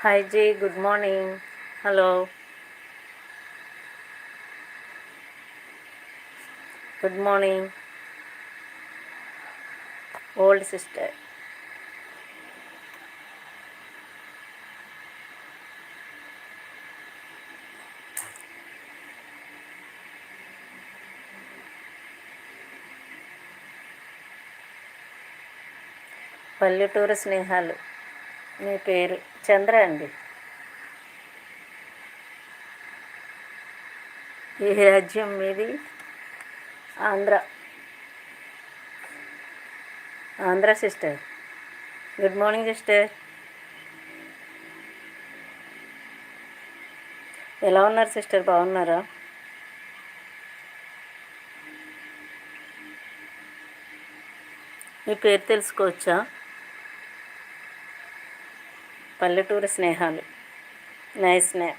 hi ji good morning hello good morning old sister పల్లెటూరు స్నేహాలు. మీ పేరు? చంద్ర అండి. ఏ రాజ్యం మీది Andhra. Andhra sister. Good morning sister ఎలా ఉన్నారు సిస్టర్? బాగున్నారా? మీ పేరు తెలుసుకోవచ్చా? పల్లెటూరు స్నేహాలు. నైస్ నే.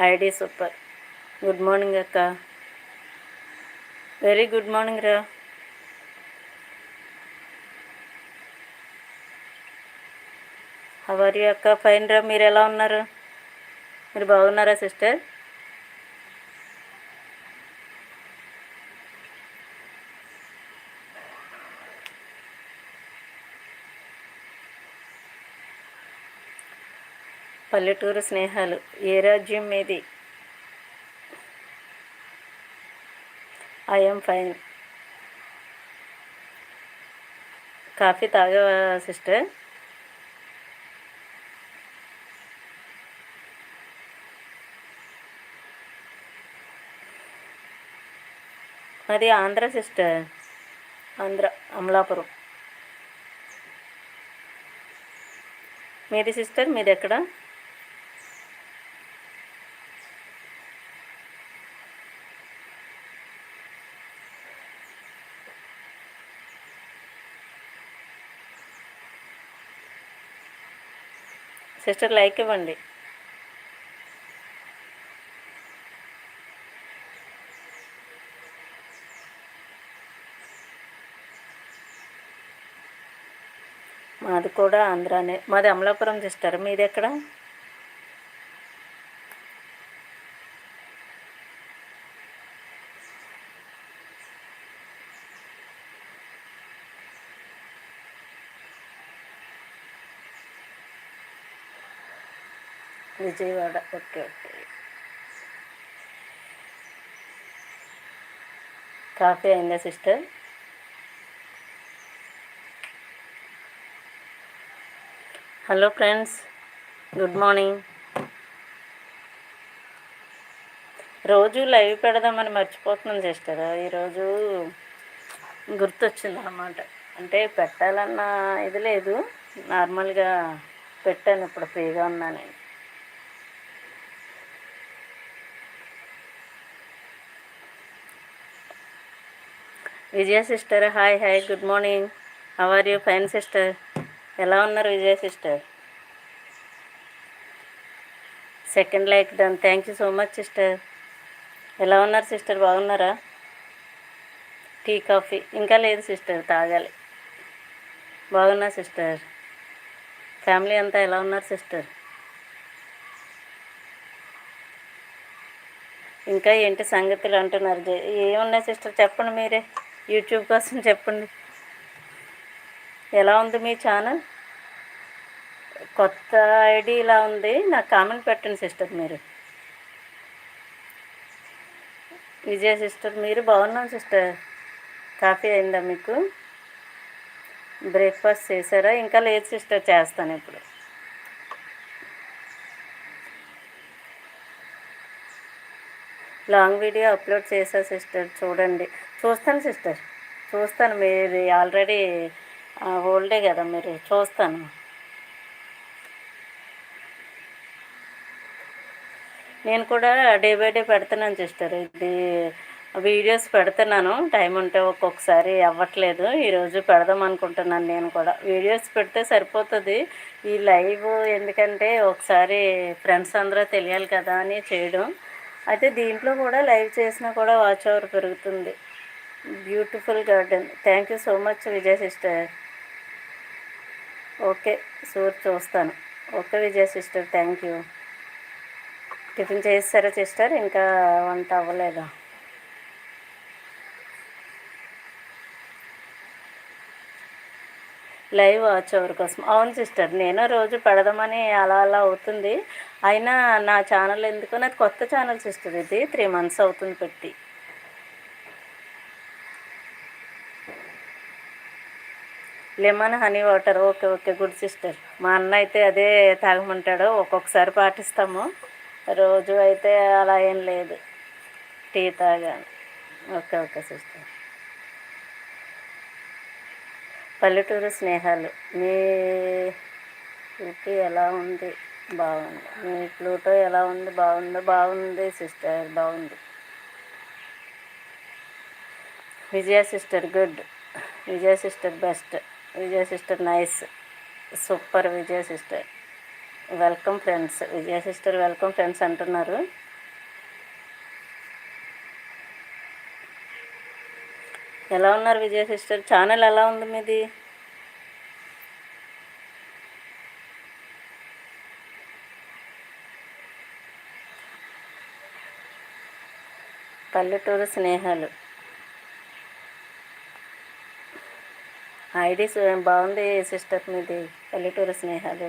ID super. గుడ్ మార్నింగ్ అక్క. వెరీ గుడ్ మార్నింగ్ రా. హవర్ అక్క? ఫైన్ రా. మీరు ఎలా ఉన్నారు? మీరు బాగున్నారా సిస్టర్? పల్లెటూరు స్నేహాలు. ఏ రాజ్యం మీది? ఐఎమ్ ఫైన్ కాఫీ తాగవా సిస్టర్. అది ఆంధ్ర సిస్టర్. ఆంధ్ర అమలాపురం. మీది సిస్టర్? మీది ఎక్కడ? సిస్టర్ లైక్ ఇవ్వండి. మాది కూడా ఆంధ్రానే మాది అమలాపురం సిస్టర్ మీది ఎక్కడ? విజయవాడ. Okay okay. కాఫీ అయిందా sister? Hello friends good morning. రోజు లైవ్ పెడదామని మర్చిపోతున్నాను సిస్టర్. ఈరోజు గుర్తొచ్చింది అనమాట అంటే పెట్టాలన్న ఇది లేదు. నార్మల్గా పెట్టాను ఇప్పుడు ఫ్రీగా ఉన్నాను Vijaya sister hi hi good morning. Are you fine sister ఎలా ఉన్నారు Vijaya sister? Second like done thank you so much sister ఎలా ఉన్నారు సిస్టర్ బాగున్నారా? టీ కాఫీ ఇంకా లేదు సిస్టర్ తాగాలి. బాగున్నా సిస్టర్ ఫ్యామిలీ అంతా ఎలా ఉన్నారు సిస్టర్ ఇంకా ఏంటి సంగతులు అంటున్నారు? జే- ఏమున్నాయి సిస్టర్ చెప్పండి మీరే. యూట్యూబ్ కోసం చెప్పండి. ఎలా ఉంది మీ ఛానల్? కొత్త ఐడి ఇలా ఉంది. నాకు కామెంట్ పెట్టండి సిస్టర్ మీరు. విజయ సిస్టర్ మీరు బాగున్నాం సిస్టర్? కాఫీ అయిందా మీకు? బ్రేక్ఫాస్ట్ చేశారా? ఇంకా లేదు సిస్టర్ చేస్తాను ఇప్పుడు. లాంగ్ వీడియో అప్లోడ్ చేశా సిస్టర్ చూడండి. చూస్తాను సిస్టర్. చూస్తాను. మీరు ఆల్రెడీ ఓల్డే కదా మీరు. చూస్తాను. నేను కూడా డే బై డే పెడుతున్నాను సిస్టర్. ఇది వీడియోస్ పెడుతున్నాను. టైం ఉంటే ఒక్కొక్కసారి అవ్వట్లేదు. ఈరోజు పెడదాం అనుకుంటున్నాను నేను కూడా. వీడియోస్ పెడితే సరిపోతుంది. ఈ లైవ్ ఎందుకంటే ఒకసారి ఫ్రెండ్స్ అందరూ తెలియాలి కదా అని చేయడం. అయితే దీంట్లో కూడా లైవ్ చేసినా కూడా వాచ్ అవర్ పెరుగుతుంది. Beautiful garden. Thank you so much Vijay sister. Okay sure చూస్తాను. Okay Vijay sister thank you. Tiffin చేస్తారా సిస్టర్? ఇంకా వంట అవ్వలేదా? లైవ్ వాచ్ అవర్ కోసం? అవును సిస్టర్ నేను రోజు పెడదామని అలా అలా అవుతుంది. అయినా నా ఛానల్ ఎందుకో? నాది కొత్త ఛానల్ సిస్టర్ ఇది. త్రీ మంత్స్ అవుతుంది పెట్టి. Lemon honey water. Okay okay good sister. మా అన్న అయితే అదే తాగమంటాడు. ఒక్కొక్కసారి పాటిస్తాము. రోజు అయితే అలా ఏం లేదు. టీ తాగాను ఓకే ఓకే సిస్టర్. పల్లెటూరు స్నేహాలు. మీ ఊపి ఎలా ఉంది? బాగుంది. మీ ప్లూటో ఎలా ఉంది? బాగుంది? బాగుంది సిస్టర్. బాగుంది. Vijaya sister good. Vijaya sister best. Vijaya sister nice super Vijaya sister. Welcome friends Vijaya sister welcome friends అంటున్నారు. ఎలా ఉన్నారు విజయ సిస్టర్? ఛానల్ ఎలా ఉంది మీది? పల్లెటూరు స్నేహాలు. ఐడి బాగుంది సిస్టర్ మీది పల్లెటూరు స్నేహాలు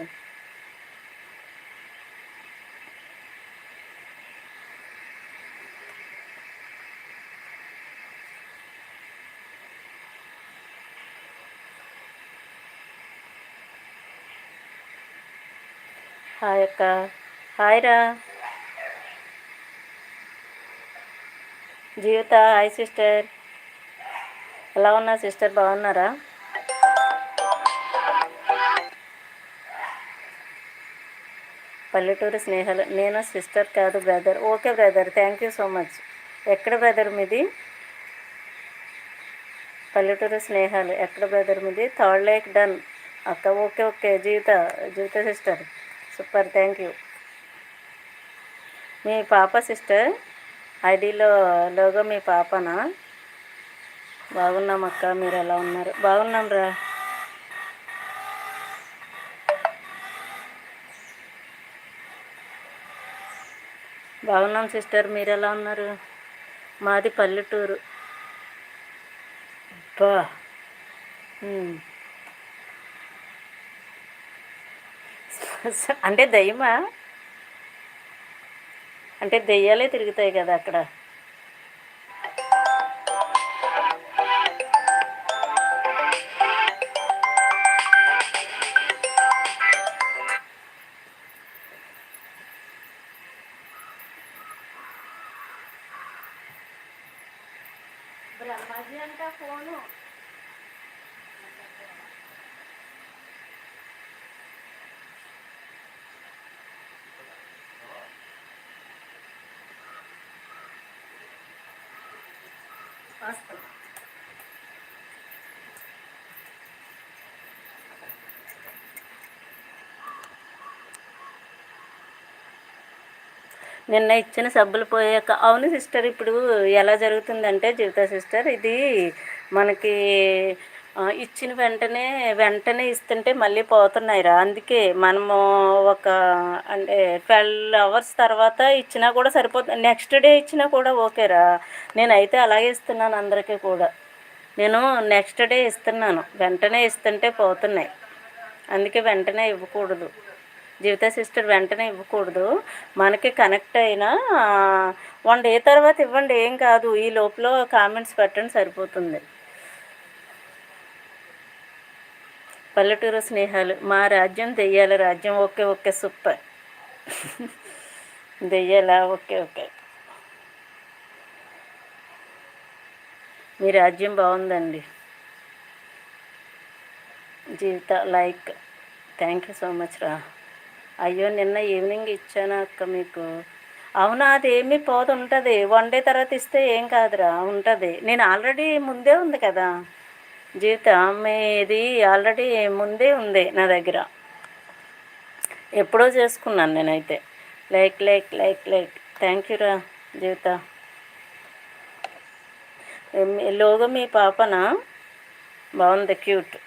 హాయ్ అక్క హాయ్ రా జీవిత హాయ్ సిస్టర్ ఎలా ఉన్నా సిస్టర్ బాగున్నారా పల్లెటూరు స్నేహాలు. నేను సిస్టర్ కాదు brother. Okay brother. Thank you so much. ఎక్కడ బ్రదర్ మీది? పల్లెటూరు స్నేహాలు. ఎక్కడ బ్రదర్ మీది? Third like done. అక్క okay okay. Jeevitha Jeevitha sister. Super. Thank you. మీ పాప సిస్టర్? ఐడిలో లోగో మీ పాపనా? బాగున్నాం అక్క. మీరు ఎలా ఉన్నారు? బాగున్నాం రా. బాగున్నాం సిస్టర్. మీరు ఎలా ఉన్నారు? మాది పల్లెటూరు. బా అంటే దయ్యమా? అంటే దెయ్యాలే తిరుగుతాయి కదా అక్కడ. రాజీ అంట ఫోను వస్తాను నిన్న ఇచ్చిన సబ్బులు పోయాక. అవును సిస్టర్ ఇప్పుడు ఎలా జరుగుతుందంటే జీవిత సిస్టర్ ఇది మనకి ఇచ్చిన వెంటనే వెంటనే ఇస్తుంటే మళ్ళీ పోతున్నాయిరా. అందుకే మనము ఒక అంటే ట్వెల్వ్ అవర్స్ తర్వాత ఇచ్చినా కూడా సరిపోతుంది నెక్స్ట్ డే ఇచ్చినా కూడా ఓకేరా. నేనైతే అలాగే ఇస్తున్నాను అందరికీ కూడా. నేను నెక్స్ట్ డే ఇస్తున్నాను. వెంటనే ఇస్తుంటే పోతున్నాయి. అందుకే వెంటనే ఇవ్వకూడదు. జీవిత సిస్టర్ వెంటనే ఇవ్వకూడదు. మనకి కనెక్ట్ అయినా వన్ డే తర్వాత ఇవ్వండి ఏం కాదు. ఈ లోపల కామెంట్స్ పెట్టండి సరిపోతుంది. పల్లెటూరు స్నేహాలు మా రాజ్యం దెయ్యాల రాజ్యం. Okay okay super. దెయ్యాల? Okay okay. మీ రాజ్యం బాగుందండి. Jeevitha like. Thank you so much రా. అయ్యో నిన్న ఈవినింగ్ ఇచ్చాను అక్క మీకు? అవునా అది పోదు ఉంటుంది వన్ డే తర్వాత ఇస్తే ఏం కాదురా ఉంటుంది. నేను ఆల్రెడీ ముందే ఉంది కదా. జీవిత ఇది ఆల్రెడీ ముందే ఉంది నా దగ్గర. ఎప్పుడో చేసుకున్నాను నేనైతే. Like like like like thank you రా జీవిత. మీ- లోగో మీ పాపనా? బాగుంది క్యూట్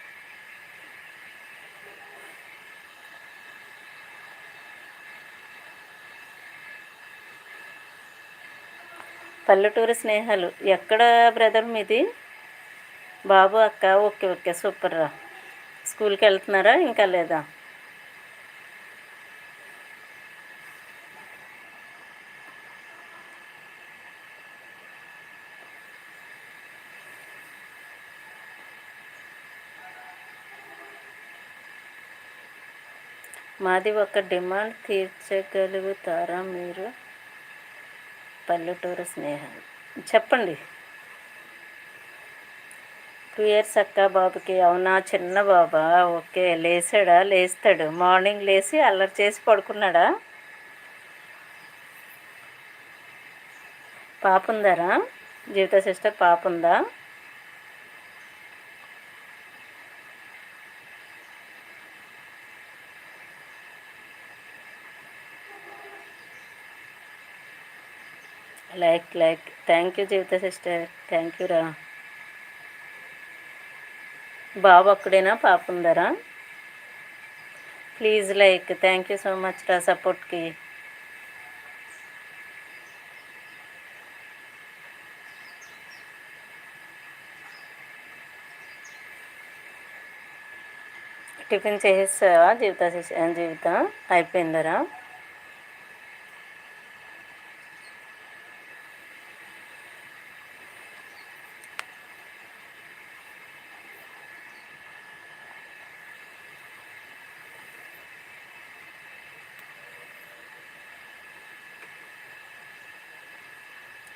పల్లెటూరు స్నేహాలు. ఎక్కడ బ్రదర్ మీది? బాబు అక్క ఓకే ఓకే సూపర్ రా. స్కూల్కి వెళ్తున్నారా? ఇంకా లేదా? మాది ఒక డిమాండ్ తీర్చగలుగుతారా మీరు? పల్లెటూరు స్నేహాలు. చెప్పండి. టూ ఇయర్స్ అక్క బాబుకి అవునా చిన్న బాబా? ఓకే లేచాడా లేస్తాడు. మార్నింగ్ లేచి అల్లరి చేసి పడుకున్నాడా? పాప ఉందారా? జీవిత సిస్టర్ పాప ఉందా? Like like. Thank you Jeevitha sister. Thank you రా. బాబు ఒక్కడేనా? పాప ఉందరా? Please like. Thank you so much రా సపోర్ట్కి. టిఫిన్ చేసేసావా జీవిత సిస్- జీవిత? అయిపోయిందరా?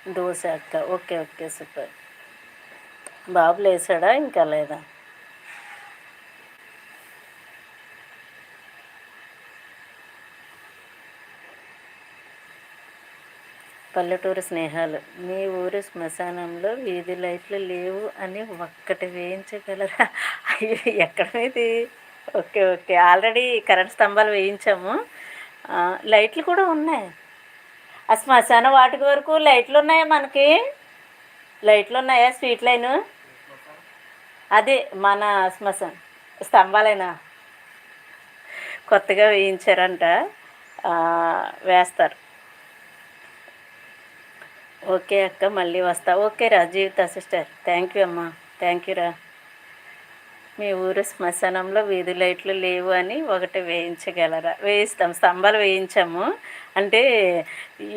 దోశ అక్క. Okay okay super. బాబు లేచాడా ఇంకా లేదా? పల్లెటూరు స్నేహాలు. మీ ఊరు శ్మశానంలో వీధి లైట్లు లేవు అని ఒక్కటి వేయించగలరా? అయ్యో ఎక్కడ ఇది ఓకే ఓకే. ఆల్రెడీ కరెంట్ స్తంభాలు వేయించాము. లైట్లు కూడా ఉన్నాయి. ఆ శ్మశాన వాటికి వరకు లైట్లు ఉన్నాయా మనకి? లైట్లు ఉన్నాయా స్ట్రీట్ లైన్? అదే మన శ్మశాన్ స్తంభాలైనా. కొత్తగా వేయించారంట. వేస్తారు. ఓకే అక్క మళ్ళీ వస్తా. ఓకే రా జీవిత సిస్టర్. థ్యాంక్ యూ అమ్మా. థ్యాంక్ యూ రా. మీ ఊరు శ్మశానంలో వీధి లైట్లు లేవు అని ఒకటి వేయించగలరా? వేయిస్తాం స్తంభాలు వేయించాము. అంటే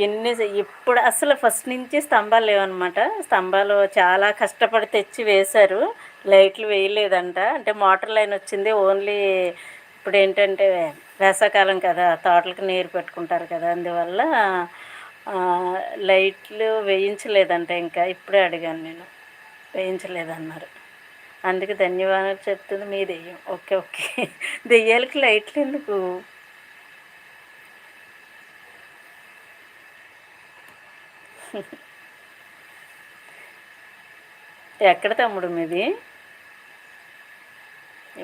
ఎన్ని ఇప్పుడు అసలు ఫస్ట్ నుంచి స్తంభాలు లేవన్నమాట. స్తంభాలు చాలా కష్టపడి తెచ్చి వేశారు. లైట్లు వేయలేదంట. అంటే మోటార్ లైన్ వచ్చింది. ఓన్లీ ఇప్పుడు ఏంటంటే వేసవకాలం కదా తోటలకు నీరు పెట్టుకుంటారు కదా అందువల్ల లైట్లు వేయించలేదంట. ఇంకా ఇప్పుడే అడిగాను నేను. వేయించలేదన్నారు. అందుకే ధన్యవాదాలు చెప్తుంది. మీ దెయ్యం. Okay okay. దెయ్యాలకి లైట్లు ఎందుకు? ఎక్కడ తమ్ముడు మీది?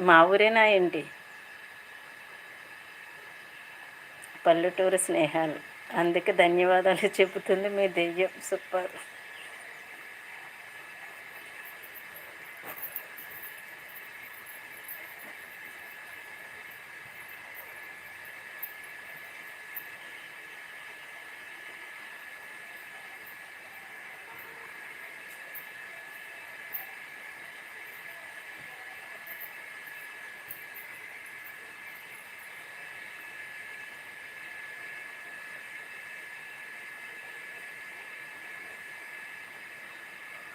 మా ఊరేనా ఏంటి? పల్లెటూరు స్నేహాలు. అందుకే ధన్యవాదాలు చెబుతుంది మీ దెయ్యం. సూపర్.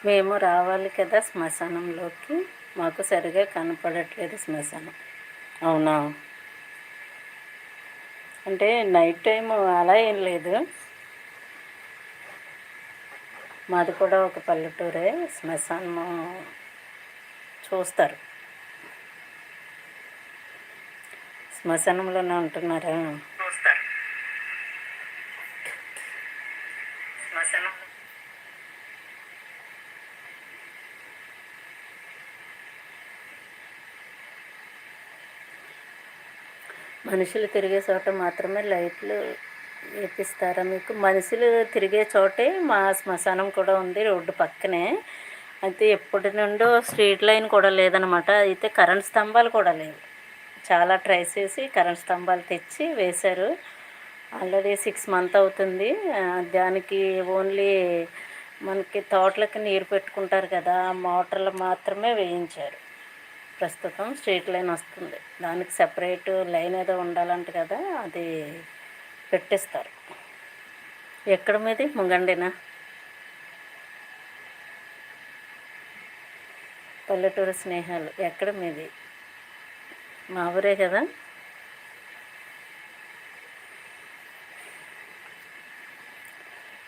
మేము రావాలి కదా శ్మశానంలోకి. మాకు సరిగా కనపడట్లేదు శ్మశానం. అవునా? అంటే నైట్ టైం అలా ఏం లేదు. మాది కూడా ఒక పల్లెటూరే. శ్మశానం చూస్తారు. శ్మశానంలోనే ఉంటున్నారా? మనుషులు తిరిగే చోట మాత్రమే లైట్లు వేపిస్తారా మీకు? మనుషులు తిరిగే చోటే మా శ్మశానం కూడా ఉంది రోడ్డు పక్కనే. అయితే ఎప్పటి నుండో స్ట్రీట్ లైన్ కూడా లేదనమాట. అయితే కరెంట్ స్తంభాలు కూడా లేవు. చాలా ట్రై చేసి కరెంట్ స్తంభాలు తెచ్చి వేశారు. ఆల్రెడీ సిక్స్ మంత్ అవుతుంది. దానికి ఓన్లీ మనకి తోటలకి నీరు పెట్టుకుంటారు కదా ఆ మోటార్లు మాత్రమే వేయించారు. ప్రస్తుతం స్ట్రీట్ లైన్ వస్తుంది. దానికి సెపరేట్ లైన్ ఏదో ఉండాలంట కదా అది పెట్టిస్తారు. ఎక్కడ మీది? ముంగండినా? పల్లెటూరు స్నేహాలు. ఎక్కడ మీది? మా ఊరే కదా?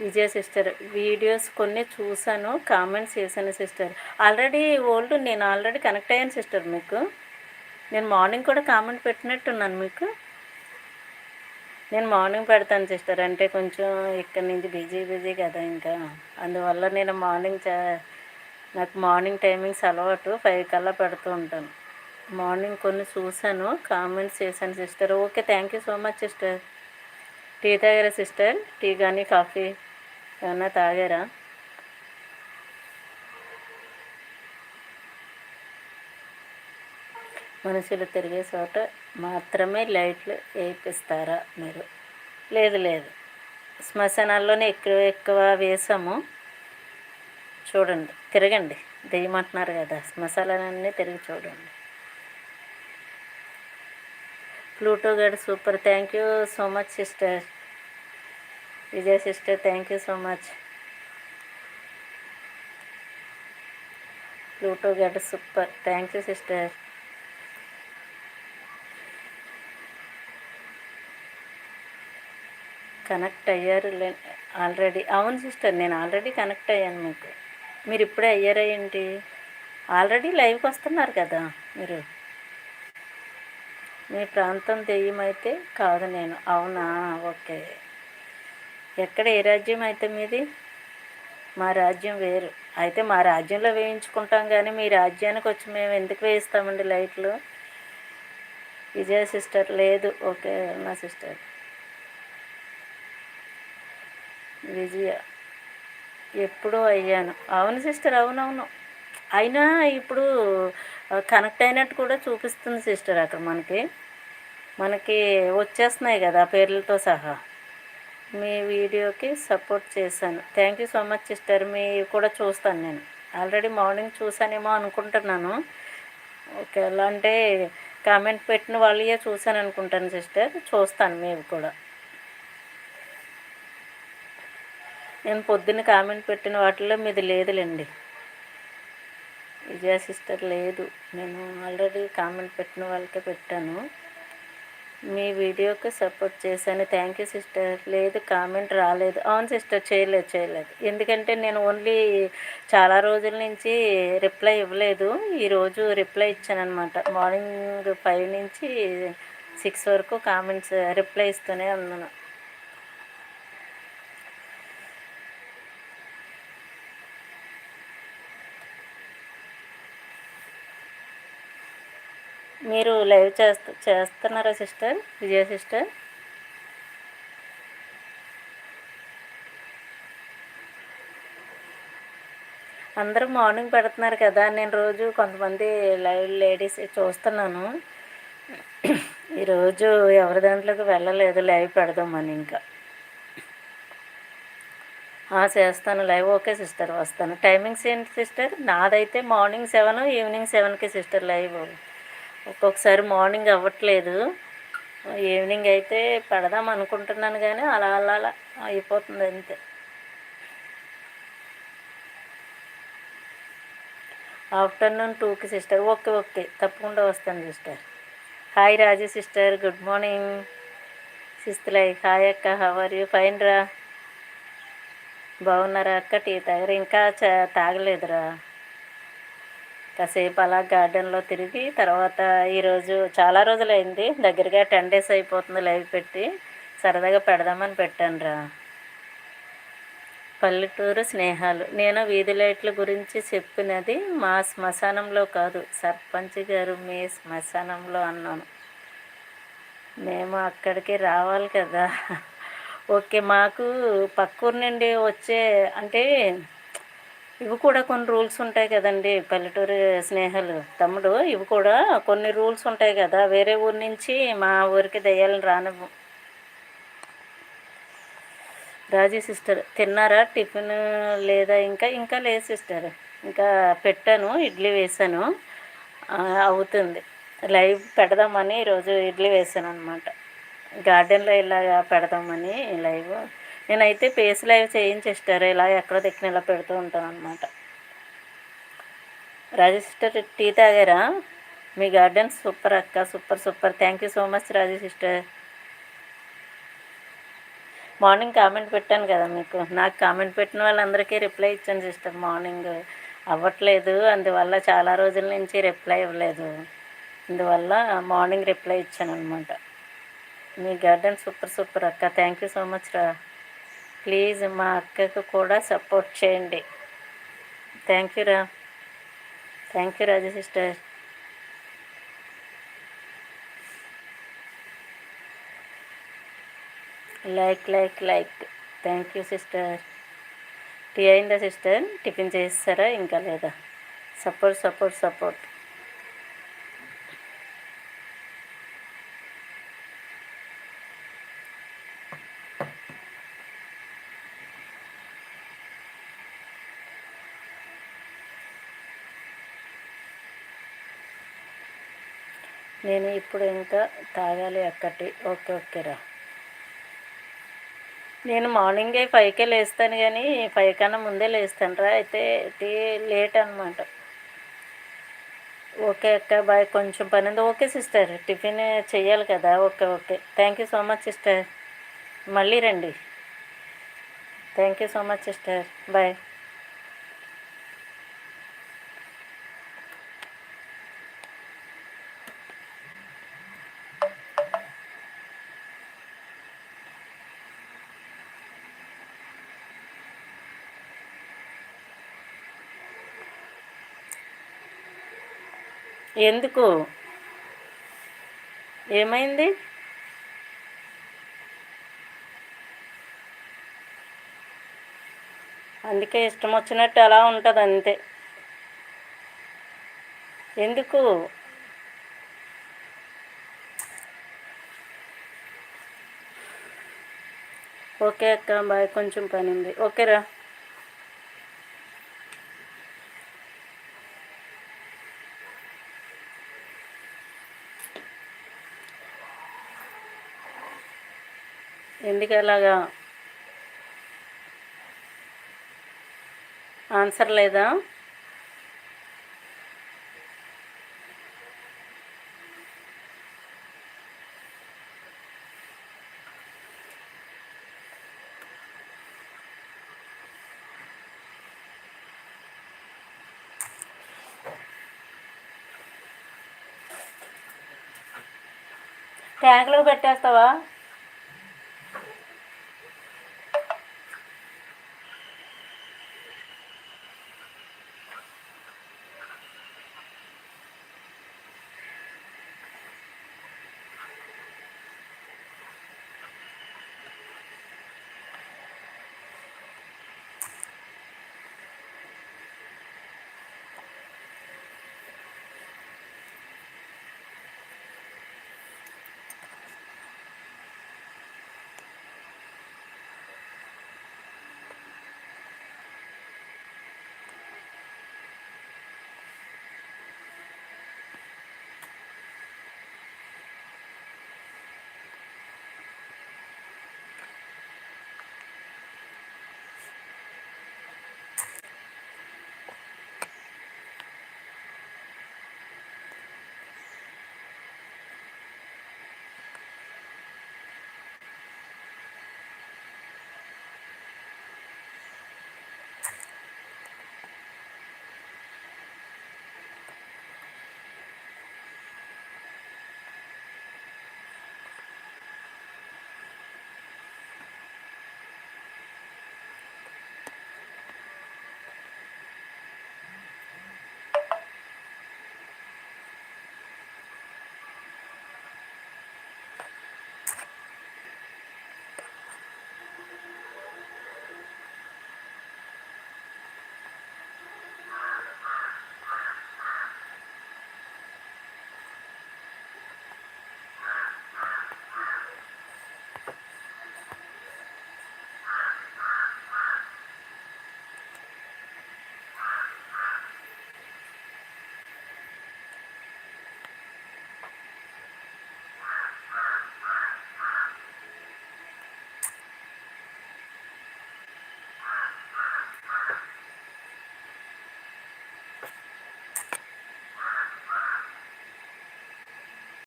విజయ సిస్టర్. వీడియోస్ కొన్ని చూశాను కామెంట్స్ చేశాను సిస్టర్. ఆల్రెడీ ఓల్డ్ నేను ఆల్రెడీ కనెక్ట్ అయ్యాను సిస్టర్ మీకు. నేను మార్నింగ్ కూడా కామెంట్ పెట్టినట్టున్నాను మీకు. నేను మార్నింగ్ పెడతాను సిస్టర్ అంటే కొంచెం ఇక్కడ నుంచి బిజీ బిజీ కదా ఇంకా. అందువల్ల నేను మార్నింగ్ చా నాకు మార్నింగ్ టైమింగ్స్ అలవాటు ఫైవ్ కల్లా పెడుతూ ఉంటాను. మార్నింగ్ కొన్ని చూశాను కామెంట్స్ చేశాను sister. Okay thank you so much sister. Tea తాగారా సిస్టర్? టీ కానీ కాఫీ? ఏమన్నా తాగారా? మనుషులు తిరిగే చోట మాత్రమే లైట్లు వేపిస్తారా మీరు? లేదు లేదు. శ్మశానాల్లోనే ఎక్కువ ఎక్కువ వేసాము చూడండి తిరగండి. దెయ్యమంటున్నారు కదా శ్మశానాలన్నీ తిరిగి చూడండి. ప్లూటో గారు super. Thank you so much sister. Vijay sister thank you so much Pluto good super thank you sister connect అయ్యారు ఆల్రెడీ అవును సిస్టర్ నేను ఆల్రెడీ కనెక్ట్ అయ్యాను మీకు. మీరు ఇప్పుడే అయ్యారా ఏంటి? ఆల్రెడీ లైవ్కి వస్తున్నారు కదా మీరు. మీ ప్రాంతం దెయ్యం అయితే కాదు నేను. అవునా? ఓకే. ఎక్కడ ఏ రాజ్యం అయితే మీది? మా రాజ్యం వేరు. అయితే మా రాజ్యంలో వేయించుకుంటాం కానీ మీ రాజ్యానికి వచ్చి మేము ఎందుకు వేయిస్తామండి లైట్లు? విజయ సిస్టర్. లేదు ఓకే నా సిస్టర్. విజయ ఎప్పుడూ అయ్యాను. అవును సిస్టర్ అవునవును. అయినా ఇప్పుడు కనెక్ట్ అయినట్టు కూడా చూపిస్తుంది సిస్టర్ అక్కడ మనకి. మనకి వచ్చేస్తున్నాయి కదా పేర్లతో సహా. మీ వీడియోకి సపోర్ట్ చేశాను. Thank you so much sister మీ కూడా చూస్తాను నేను. ఆల్రెడీ మార్నింగ్ చూసానేమో అనుకుంటున్నాను. ఓకే ఎలా అంటే కామెంట్ పెట్టిన వాళ్ళే చూశాను అనుకుంటాను సిస్టర్ చూస్తాను మేము కూడా. నేను పొద్దున్న కామెంట్ పెట్టిన వాటిలో మీది లేదులేండి. విజయ సిస్టర్ లేదు. నేను ఆల్రెడీ కామెంట్ పెట్టిన వాళ్ళకే పెట్టాను. మీ వీడియోకి సపోర్ట్ చేశాను. Thank you sister. లేదు కామెంట్ రాలేదు. అవును సిస్టర్ చేయలేదు చేయలేదు. ఎందుకంటే నేను ఓన్లీ చాలా రోజుల నుంచి రిప్లై ఇవ్వలేదు. ఈరోజు రిప్లై ఇచ్చాను అనమాట మార్నింగ్ ఫైవ్ నుంచి సిక్స్ వరకు కామెంట్స్ రిప్లై ఇస్తూనే ఉన్నాను. మీరు లైవ్ చేస్త చేస్తున్నారా సిస్టర్? విజయ సిస్టర్? అందరూ మార్నింగ్ పెడుతున్నారు కదా నేను రోజు కొంతమంది లైవ్ లేడీస్ చూస్తున్నాను. ఈరోజు ఎవరి దాంట్లోకి వెళ్ళలేదు లైవ్ పెడదామని ఇంకా. చేస్తాను లైవ్. ఓకే సిస్టర్ వస్తాను. టైమింగ్స్ ఏంటి సిస్టర్? నాదైతే మార్నింగ్ సెవెన్ ఈవినింగ్ సెవెన్కి సిస్టర్ లైవ్. ఒక్కొక్కసారి మార్నింగ్ అవ్వట్లేదు. ఈవినింగ్ అయితే పెడదాం అనుకుంటున్నాను కానీ అలా అలా అలా అయిపోతుంది అంతే. ఆఫ్టర్నూన్ టూకి సిస్టర్ ఓకే ఓకే తప్పకుండా వస్తాను sister hi Raju sister good morning సిస్తులై hi అక్క. హవర్ యూ ఫైన్ రా. బాగున్నారా అక్క? టీ తాగరా? ఇంకా తాగలేదురా. కాసేపు అలా గార్డెన్లో తిరిగి తర్వాత ఈరోజు చాలా రోజులైంది. దగ్గరగా టెన్ డేస్ అయిపోతుంది లైవ్ పెట్టి. సరదాగా పెడదామని పెట్టాను రా. పల్లెటూరు స్నేహాలు. నేను వీధి లైట్ల గురించి చెప్పినది మా శ్మశానంలో కాదు. సర్పంచ్ గారు మీ శ్మశానంలో అన్నాను. మేము అక్కడికి రావాలి కదా. ఓకే మాకు పక్కూరు నుండి వచ్చే అంటే ఇవి కూడా కొన్ని రూల్స్ ఉంటాయి కదండి. పల్లెటూరు స్నేహాలు తమ్ముడు ఇవి కూడా కొన్ని రూల్స్ ఉంటాయి కదా. వేరే ఊరి నుంచి మా ఊరికి దయ్యాలను రానివ్వు. రాజీ సిస్టర్ తిన్నారా? టిఫిన్ లేదా? ఇంకా ఇంకా లేదు సిస్టర్. ఇంకా పెట్టాను ఇడ్లీ వేసాను. అవుతుంది. లైవ్ పెడదామని ఈరోజు ఇడ్లీ వేసాను అనమాట గార్డెన్లో ఇలాగా పెడదామని లైవ్ నేనైతే పేస్ అవి చేయించేస్తారు. ఇలా ఎక్కడ దిక్కున ఇలా పెడుతూ ఉంటాను అనమాట రాజసిస్టర్ టీ తాగారా? మీ గార్డెన్ సూపర్ అక్క super super thank you so much Raju sister morning comment పెట్టాను కదా మీకు. నాకు కామెంట్ పెట్టిన వాళ్ళందరికీ రిప్లై ఇచ్చాను సిస్టర్ మార్నింగ్ అవ్వట్లేదు. అందువల్ల చాలా రోజుల నుంచి రిప్లై ఇవ్వలేదు. అందువల్ల మార్నింగ్ రిప్లై ఇచ్చాను అనమాట మీ గార్డెన్ సూపర్ సూపర్ అక్క. థ్యాంక్ యూ సో మచ్ రా. ప్లీజ్ మా అక్కకు కూడా సపోర్ట్ చేయండి. థ్యాంక్ యూ రా. Thank you Raju sister. Like like like thank you sister tea అయిందా సిస్టర్ టిఫిన్ చేస్తారా? ఇంకా లేదా? సపోర్ట్ సపోర్ట్ సపోర్ట్ నేను ఇప్పుడు ఇంకా తాగాలి అక్కటి. ఓకే ఓకేరా నేను మార్నింగే ఫైవ్కే లేస్తాను కానీ ఫైవ్ కన్నా ముందే లేస్తాను రా. అయితే టీ లేట్ అనమాట ఓకే అక్క బాయ్. కొంచెం పని ఉంది. ఓకే సిస్టర్ టిఫిన్ చేయాలి కదా. Okay okay. Thank you so much sister. మళ్ళీ రండి. Thank you so much sister. Bye. ఎందుకు? ఏమైంది? అందుకే ఇష్టం వచ్చినట్టు అలా ఉంటుంది అంతే. ఎందుకు? ఓకే అక్క బాయ్. కొంచెం పని ఉంది. ఓకేరా. ఎందుకు అలాగా? ఆన్సర్ లేదా? ట్యాంక్లో పెట్టేస్తావా?